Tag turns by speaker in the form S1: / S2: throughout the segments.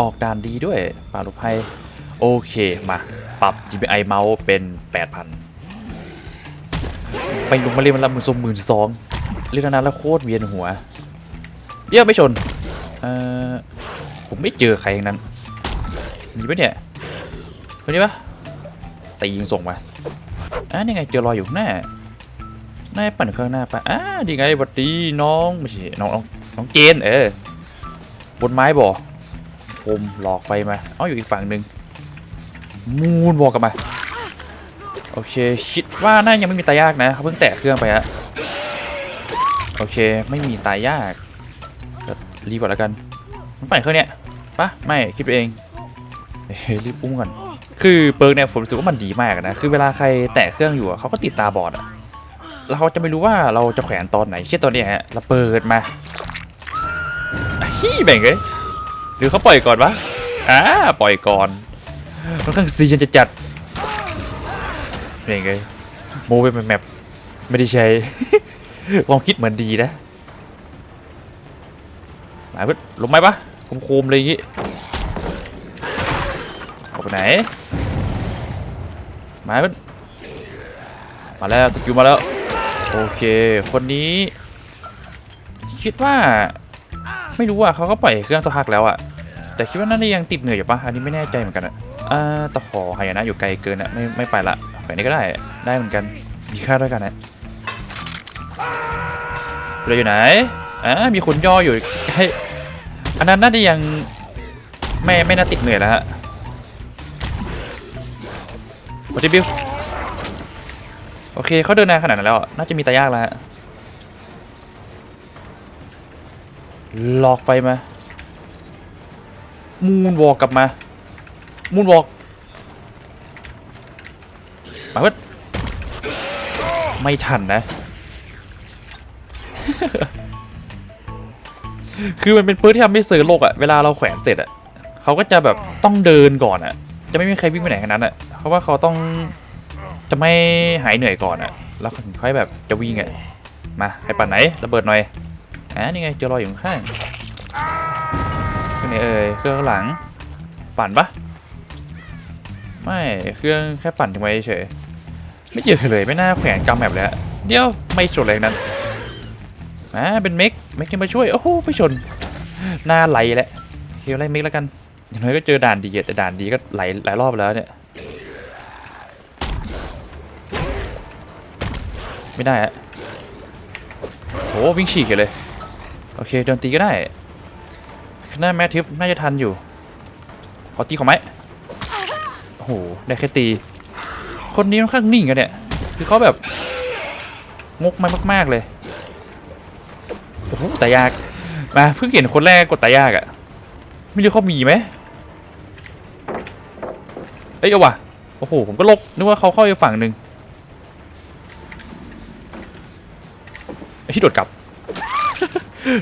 S1: ออกด่านดีด้วยปาลูกไพ่โอเคมาปรับ GPI เมาส์เป็น 8,000 ไปลงมาเรียนมันละหมื่นสองหมื่นสองเรียนนานแล้วโคตรเวียนหัวเดี๋ยวไม่ชนเอ่อผมไม่เจอใครอย่างนั้น มีปะเนี่ยคนนี้ปะตียิงส่งมาอะนี่ไงเจอรอยอยู่ข้างหน้าหน้าปั่นเครื่องหน้าไปอะดีไงหวัดดีน้องไม่ใช่น้องน้องน้องเจนเออ บนไม้บ่คมหลอกไฟมาเอ้าอยู่อีกฝั่งหนึ่งมูนบอกกลับมา โอเค คิดว่าน่ายังไม่มีตายยากนะเขาเพิ่งแตะเครื่องไปฮะโอเค ไม่มีตายยากก็รีบก่อนแล้วกัน มันปั่นเครื่องเนี้ยปะไม่คิดไปเองเฮ้ยรีบอุ้มก่อนคือเปิร์กเนี่ยผมรู้สึกว่ามันดีมากนะ คือเวลาใครแตะเครื่องอยู่อะเขาก็ติดตาบอดอะแล้วเขาจะไม่รู้ว่าเราจะแขวนตอนไหนเช่นตอนนี้ฮะเราเปิดมา ฮี่แบ่งเลยหรือเขาปล่อยก่อนวะอ่าปล่อยก่อนค่อนข้างซีจนจะจัดนี่ไงโมเป็นแมปไม่ได้ใช้ความคิดเหมือนดีนะมาเพื่อนลงไหมปะคุมคุมๆเลยอย่างงี้ออกไปไหนมาเพื่อนมาแล้วตะกิวมาแล้ว โอเค คนนี้ คิดว่า ไม่รู้อะเขาก็ปล่อยเครื่องสักพักแล้วอะแต่คิดว่าน่าจะยังติดเหนื่อยอยู่ปะอันนี้ไม่แน่ใจเหมือนกันอะอ่าตะขอหายนะอยู่ไกลเกินอะไม่ไม่ไปละแบบนี้ก็ได้ได้เหมือนกันมีค่าด้วยกันนะเราอยู่ไหนอ่ามีคนย่ออยู่ใกล้อันนั้นน่าจะยังไม่ไม่น่าติดเหนื่อยแล้วฮะโอเคบิวโอเคเขาเดินนานขนาดนั้นแล้วน่าจะมีตายากแล้วฮะ หลอกไฟมามูนวอลกลับมามูนวอลกมาเพื่อนไม่ทันนะ คือมันเป็นปืนที่ทำให้เซิร์ฟโลกอะเวลาเราแขวนเสร็จอะเขาก็จะแบบต้องเดินก่อนอะจะไม่มีใครวิ่งไปไหนขนาดนั้นอะเพราะว่าเขาต้องจะไม่หายเหนื่อยก่อนอะแล้วค่อยแบบจะวิ่งอะมาให้ปั่นไหนระเบิดหน่อย อ่านี่ไงเจอรอยอยู่ข้างเครื่องไหนเอ่ยเครื่องหลัง ปั่นปะไม่เครื่องแค่ปั่นทิ้งไว้เฉยไม่เจอเลยไม่น่าแขวนกำแบบเลยอะเดี๋ยวไม่ชนเลยนั้นอ่าเป็นเมกเมกที่มาช่วยโอ้โหไม่ชนหน้าไหลแล้วโอเคไล่เมกแล้วกันอย่างน้อยก็เจอด่านดีแต่ด่านดีก็ไหลหลายรอบแล้วเนี่ยไม่ได้อะโหวิ่งฉีกเลย โอเคโดนตีก็ได้หน้าแมททิปน่าจะทันอยู่ขอตีของไหมโอ้โหได้แค่ตี คนนี้ค่อนข้างนิ่งกันเนี่ยคือเขาแบบงกมามาก ๆ เลยโอ้โหแต่ยากมาเพิ่งเห็นคนแรกกดแต่ยากอะ่ะไม่รู้เขามีไหมเอ้ยเอาว่ะโอ้โหผมก็ลกนึกว่าเขาเข้าอีกฝั่งหนึ่งที่โดดกลับ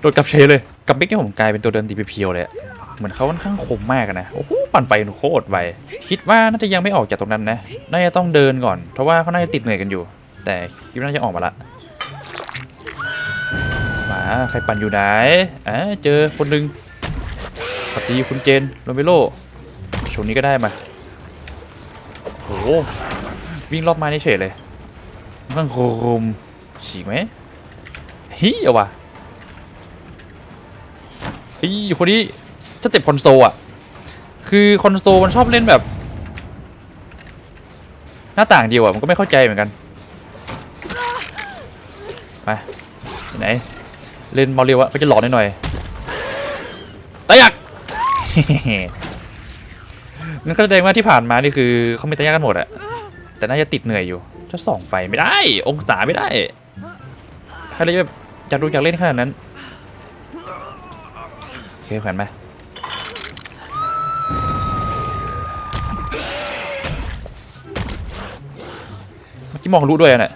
S1: โดดกับเชเลย กับเบกเนี่ยผมกลายเป็นตัวเดินตีเพียวเลยอะเหมือนเขาค่อนข้างคมมากนะ โอ้โห ปั่นไปโคตรไว คิดว่าน่าจะยังไม่ออกจากตรงนั้นนะ น่าจะต้องเดินก่อน เพราะว่าเขาน่าจะติดเหนื่อยกันอยู่ แต่คิดว่าน่าจะออกมาละ มาใครปั่นอยู่ไหนอ่าเจอคนหนึ่งปฏิคุณเจนโรเมโลชนนี้ก็ได้มาโอ้โหวิ่งรอบม้นี่เฉยเลยมันโคมฉีกไหมฮิเอาว่ะ ไอ้ยคนนี้สเต็ปคอนโซลอะ คือคอนโซลมันชอบเล่นแบบ หน้าต่างเดียวอะ มันก็ไม่เข้าใจเหมือนกัน ไปไหน เล่นมาเรียวอะก็จะหลอนหน่อยตะยักนั่นก็แสดงว่าที่ผ่านมานี่คือเขาไม่ตะยักกันหมดอะแต่น่าจะติดเหนื่อยอยู่จะส่องไฟไม่ได้ องศาไม่ได้ ใครเลยแบบอยากดูอยากเล่นขนาดนั้น เคแขวนไหมเมื่อกี้มองรู้ด้วยอะน่ะ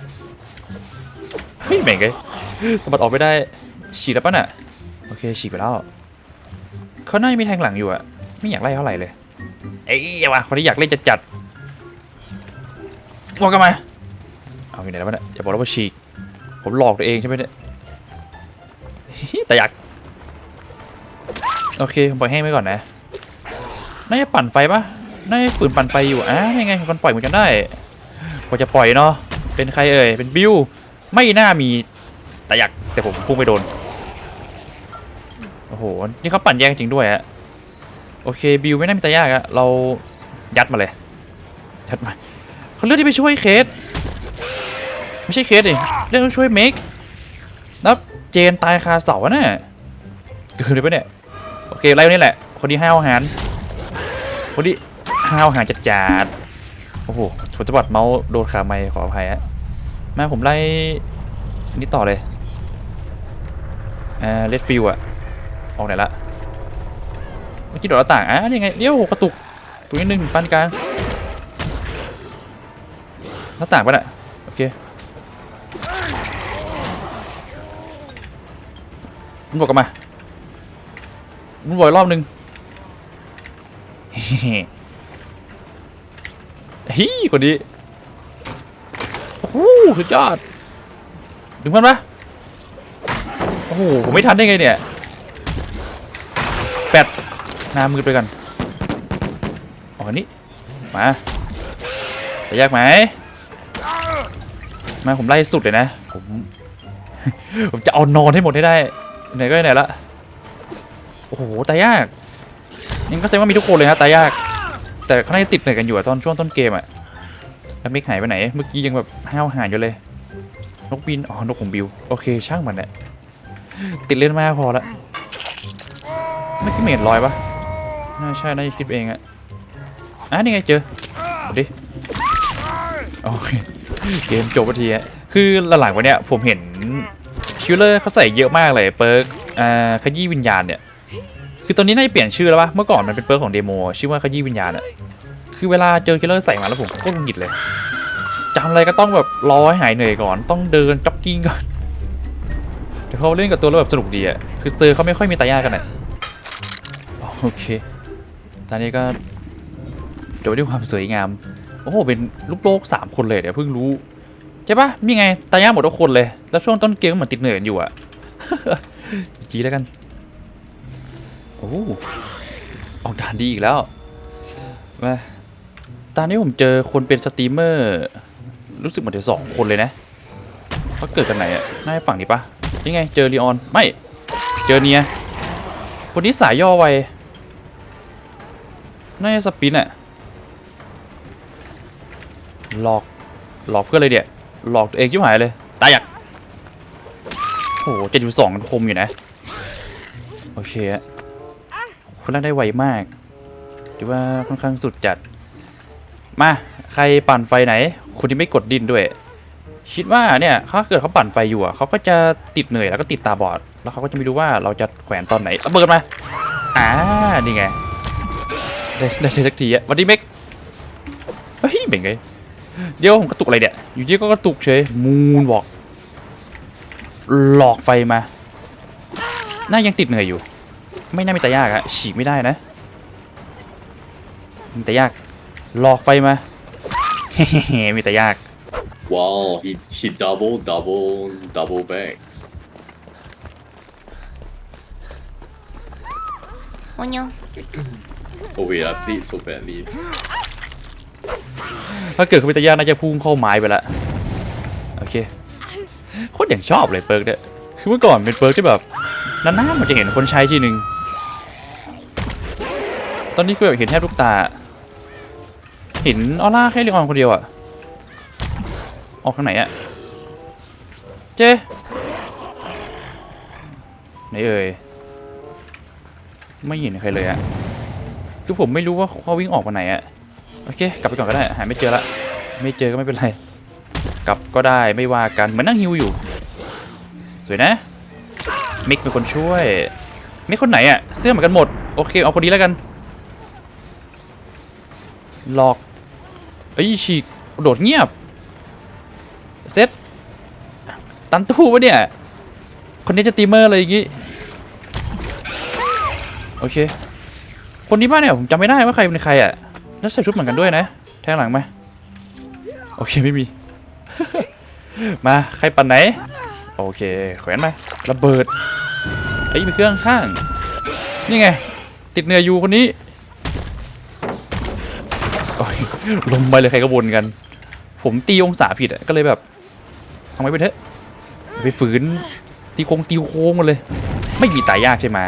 S1: เฮ้ยแม่งเลยสะบัดออกไม่ได้ฉีกแล้วปะน่ะโอเคฉีกไปแล้วเขาน่าจะมีแทงหลังอยู่อะไม่อยากไล่เท่าไหร่เลยเอ้ยอย่าว่ะคนที่อยากเล่นจะจัดบอกกันมาเอาอยู่ไหนแล้ววะเนี่ยอย่าบอกแล้วว่าฉีกผมหลอกตัวเองใช่ไหมเนี่ยแต่อยาก โอเคผมปล่อยให้งไว้ก่อนนะ น่าจะปั่นไฟปะน่าจะฝืนปั่นไฟอยู่อะยังไงมันปล่อยเหมือนกันได้กว่าจะปล่อยเนาะ เป็นใครเอ่ย เป็นบิว ไม่น่ามีแต่อยากแต่ผมพุ่งไปโดน โอ้โห นี่เขาปั่นแยกจริงด้วยอะโอเคบิวไม่น่ามีต่ยากอะเรายัดมาเลย ยัดมาเขาเลือกที่ไปช่วยเคส ไม่ใช่เคสดิเลือกที่ช่วยเมกแล้วเจนตายคาเสาอะน่ะเกินเลยปเนี่ย โอเคไล่คนนี้แหละ คนที่ห้าวหารคนที่ห้าวหารจัดจัดๆโอ้โหผมจะบัดเมาส์โดนขาไม้ขออภัยฮะมาผมไล่อันนี้ต่อเลยอ่าเลดฟิลอะออกไหนละเมื่อกี้โดดหน้าต่างอะนี่ไงเดี๋ยวกระตุกตรงนี้หนึ่งปานกลางหน้าต่างปะน่ะโอเคมันบอกกลันมา มันบอกอีกรอบหนึ่งฮิคนนี้โอ้โหสุดยอดดึงมันปะโอ้โหผมไม่ทันได้ไงเนี่ยแปดหน้ามืดไปกันออกอันนี้มาจะยากไหมมาผมไล่สุดเลยนะผมผมจะเอานอนให้หมดให้ได้ไหนก็ไหนละ อ้โหตายยากยังก็แสดงว่ามีทุกคนเลยนะตายยาก แต่เขาน่าจะติดเหนื่อยกันอยู่ตอนช่วงต้นเกมอะแล้วมิกหายไปไหน เมื่อกี้ยังแบบห้าวหายอยู่เลย นกบิน อ๋อ นกของบิว โอเค ช่างมันแหละ ติดเล่นมากพอละเมื่อกี้เมดลอยปะน่าใช่ น่าจะคิดเองอะอะนี่ไงเจอดิ โอเค เกมจบทีอะคือหลังๆวันเนี้ยผมเห็นคิวเลอร์เขาใส่เยอะมากเลยเปิร์กอ่าขยี้วิญญาณเนี่ย คือตอนนี้น่าจะเปลี่ยนชื่อแล้วปะเมื่อก่อนมันเป็นเปิร์ของเดโมชื่อว่าขยี้วิญญาณอะคือเวลาเจอคิลเลอร์ใส่มาแล้วผมก็หงุดหงิดเลยจำอะไรก็ต้องแบบรอให้หายเหนื่อยก่อน ต้องเดินจ็อกกิ้งก่อนแต่เขาเล่นกับตัวแล้วแบบสนุกดีอะคือเซอร์เขาไม่ค่อยมีตายากกันอะโอเค ตอนนี้ก็จบด้วยความสวยงาม โอ้โห เป็นลูกโลกสามคนเลยเดี๋ยวเพิ่งรู้ ใช่ปะมีไงตายากหมดทุกคนเลย แล้วช่วงต้นเกมเหมือนติดเหนื่อยอยู่อะจีแล้วกัน อ้ออกด่านดีอีกแล้วมาตอนนี้ผมเจอคนเป็นสตรีมเมอร์ รู้สึกเหมือนจะสองคนเลยนะเขาเกิดกันไหนอะน่าจะฝั่งนี้ปะนี่ไง เจอรีออน ไม่ เจอเนีย คนนี้สายย่อไวน่าจะสปินอะหลอก หลอกเพื่อนเลยเดี๋ยหลอกตัวเองชิบหายเลย ตายอยากโอ้โหเจ็ดจุดสองคมอยู่นะ โอเคอะ คนแรกได้ไวมากถือว่าค่อนข้างสุดจัด มาใครปั่นไฟไหน คนที่ไม่กดดินด้วย คิดว่าเนี่ยถ้าเกิดเขาปั่นไฟอยู่อะเขาก็จะติดเหนื่อยแล้วก็ติดตาบอด แล้วเขาก็จะไม่รู้ว่าเราจะแขวนตอนไหนเอาเบิดมาอ่านี่ไงได้ได้สักทีอะวันนี้เมกเฮ้ยเป็นไงเดี๋ยวผมกระตุกอะไรเนี่ยอยู่ที่ก็กระตุกเฉยมูนบอก หลอกไฟมาน่ายังติดเหนื่อยอยู่ ไม่น่ามีแต่ยากอะฉีกไม่ได้นะมีแต่ยากหลอกไฟมามีแต่ยาก
S2: Wow, he he double double double back.
S3: 안 녕.
S2: Oh wait, I played so badly.
S1: ถ้าเกิดเขาเป็นตายากน่าจะพุ่งเข้าไม้ไปละโอเคโคตรอย่างชอบเลยเปิร์กเนี่ยคือเมื่อก่อนเป็นเปิร์กที่แบบนานๆมันจะเห็นคนใช้ทีหนึ่ง ตอนนี้คือแบบเห็นแทบทุกตา เห็นออร่าแค่เรียออนคนเดียวอะออกทางไหนอะเจ๊ไหนเอ่ยไม่เห็นใครเลยอะคือผมไม่รู้ว่าเขาวิ่งออกมาไหนอะโอเค กลับไปก่อนก็ได้ หาไม่เจอละ ไม่เจอก็ไม่เป็นไร กลับก็ได้ไม่ว่ากัน เหมือนนั่งฮิวอยู่ สวยนะ มิกเป็นคนช่วยมิกคนไหนอะเสื้อเหมือนกันหมด โอเค เอาคนนี้แล้วกัน หลอกเอ้ยฉีกโดดเงียบ เซตตันตู้ปะเนี่ย คนนี้จะตีเมอร์เลยอย่างงี้โอเค คนนี้บ้านเนี่ยผมจำไม่ได้ว่าใครเป็นใครอะแล้วใส่ชุดเหมือนกันด้วยนะ แทงหลังไหมโอเคไม่มี มาใครปั่นไหน โอเคแขวนมาระเบิดไอ้ยมีเครื่องข้าง นี่ไง ติดเนืออยู่คนนี้ ลมไปเลยใครก็บนกัน ผมตีองศาผิดอะก็เลยแบบทำไมไปเถอะไปฝืนตีโค้งตีโค้งมาเลย ไม่มีตายยากใช่ไหม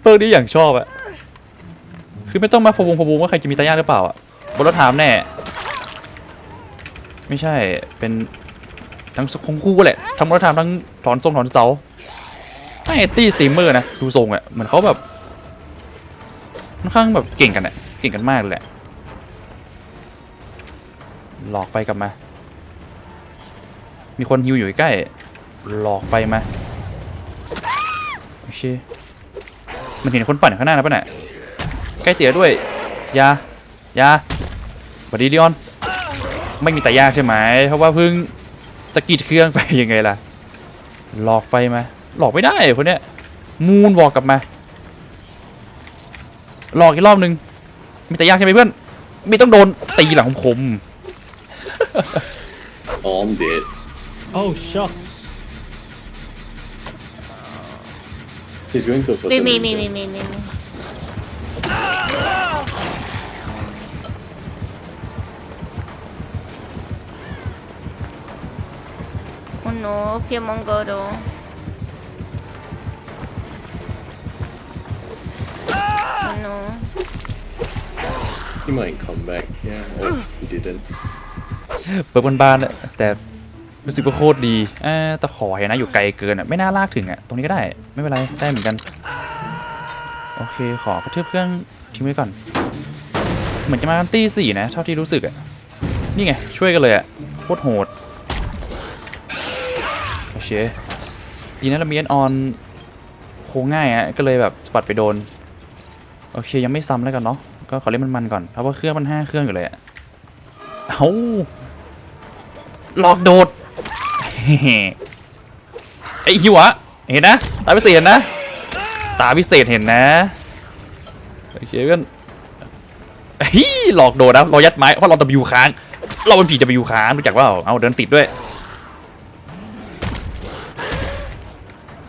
S1: เปิร์กนี้อย่างชอบอะคือไม่ต้องมาพะวงพะวงว่าใครจะมีตายยากหรือเปล่าอะบนรถถามแน่ไม่ใช่เป็นทั้งคงคู่แหละทั้งรถถามทั้งถอนทรงถอนเสาไม่ตี้สตรีมเมอร์นะดูทรงอะเหมือนเขาแบบ ค่อนข้างแบบเก่งกันอะเก่งกันมากเลยแหละหลอกไฟกลับมา มีคนฮิวอยู่ใกล้ หลอกไฟมาโอเคมันเห็นคนปั่นอยู่ข้างหน้านะป่ะเนี่ยใกล้เตี๋ยด้วย ยา ยาสวัสดีดิออน ไม่มีแต่ยากใช่ไหม เพราะว่าเพิ่งตะกีดเครื่องไปยังไงล่ะ หลอกไฟมา หลอกไม่ได้คนเนี้ย มูนวอลกลับมา ลอกอีกรอบนึง มีแต่ยากใช่ไหมเพื่อนไม่ต้องโดนตีหลังคม
S2: Oh, I'm dead.
S3: Oh shucks.
S2: He's going to a person.
S4: มีมีมีมีมีมีมีโอ้โนเ He
S2: might come back. Yeah. Oh, he didn't.
S1: เปิดบานๆอะแต่รู้สึกว่าโคตรดีอ่าตะขอเห็นนะอยู่ไกลเกินอะไม่น่าลากถึงอะตรงนี้ก็ได้ไม่เป็นไรได้เหมือนกัน โอเคขอกระเทือบเครื่องทิ้งไว้ก่อน เหมือนจะมากันตี้สี่นะเท่าที่รู้สึกอะนี่ไงช่วยกันเลยอะโคตรโหดโอเคดีนะเรามีแอนออนโค้งง่ายอะก็เลยแบบสปัดไปโดน โอเคยังไม่ซ้ำแล้วกันเนาะ ก็ขอเล่นมันๆก่อนเพราะว่าเครื่องมันห้าเครื่องอยู่เลยอะเอ้าหลอกโดดไอ้หิวะเห็นนะตาพิเศษเห็นนะตาพิเศษเห็นนะโอเคเพื่อนเฮ้ยหลอกโดดนะเรายัดไม้เพราะเราตบิวค้าง เราเป็นผีตะบิวค้างรู้จักว่าเอาเดินติดด้วย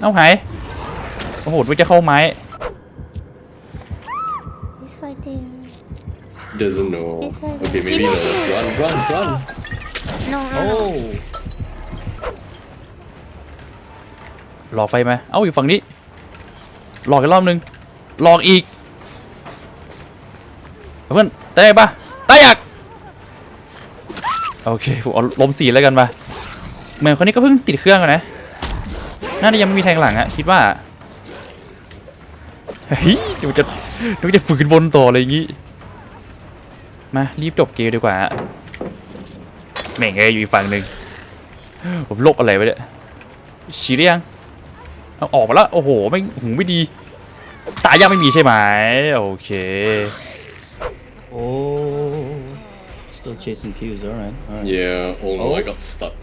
S1: เอาหายโอ้โหไม่จะเข้าไม้
S2: Doesn't know.
S4: It's like-
S2: Okay, maybe
S4: He
S2: no.
S4: knows
S2: Let's
S4: it.
S2: run, run, run.
S4: no no no
S3: Oh.
S1: หลอกไฟมาเอ้าอยู่ฝั่งนี้ หลอกอีกรอบนึง หลอกอีก เพื่อนได้ปะได้อยากโอเคผมเอาลมสีแล้วกันมาเหมือนคนนี้ก็เพิ่งติดเครื่องอะนะ น่าจะยังไม่มีแทงหลังอะคิดว่า เฮ้ยเดี๋ยวจะเดี๋ยวจะฝืนวนต่ออะไรอย่างงี้ มา รีบจบเกมดีกว่าอะแม่งเอ้ยอยู่อีกฝั่งหนึ่งผมลบอะไรไว้เนี่ยฉีดหรือยังเอาออกมาแล้ว โอ้โหไม่หูไม่ดี ตายังไม่มีใช่ไหมโอเค
S3: Oh. Still chasing pews. All right. All right.
S2: Yeah. Oh no,
S3: Oh.
S2: I got stuck.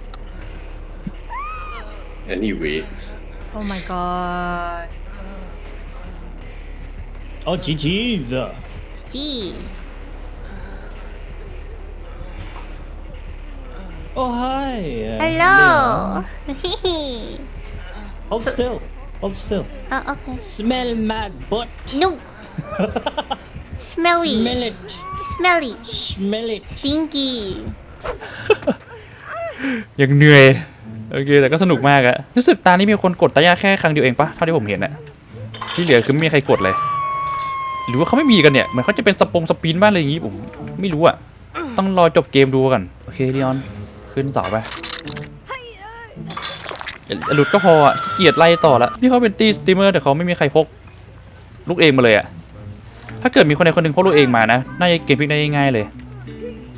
S2: And he wait.
S4: oh my god
S3: Oh GG's.
S4: gee
S3: Oh hi. uh,
S4: hello
S3: Leon. Hold still. Hold still.
S4: oh okay
S3: Smell my butt.
S4: no smelly
S3: Smell it.
S4: smelly
S3: Smell it.
S4: stinky
S1: ยังเหนื่อย โอเค แต่ก็สนุกมากอะรู้สึกตานี้มีคนกดตายากแค่ครั้งเดียวเองปะเท่าที่ผมเห็นอะที่เหลือคือไม่มีใครกดเลย หรือว่าเขาไม่มีกันเนี่ยเหมือนเขาจะเป็นสปงสปินบ้างอะไรอย่างงี้ผมไม่รู้อะต้องรอจบเกมดูกัน โอเคดิออน ขึ้นเสาไปหลุดก็พออะเกียจไล่ต่อละนี่เขาเป็นตีสตรีมเมอร์แต่เขาไม่มีใครพก ลูกเองมาเลยอะถ้าเกิดมีคนใดคนหนึ่งพกลูกเองมานะ น่าจะเกมพลิกได้ง่ายเลย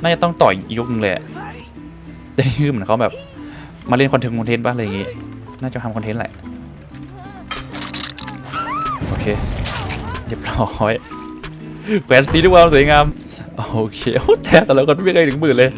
S1: น่าจะต้องต่อยยกหนึงเลยอะแต่นี่คือเหมือนเขาแบบ มาเล่นคอนเทนต์คอนเทนต์บ้างอะไรอย่างงี้ น่าจะทำคอนเทนต์แหละ โอเค เรียบร้อยแฟนซีด้วยความสวยงาม โอเคโอ้แต่แต่ละคนไม่เคยถึงหมื่นเลย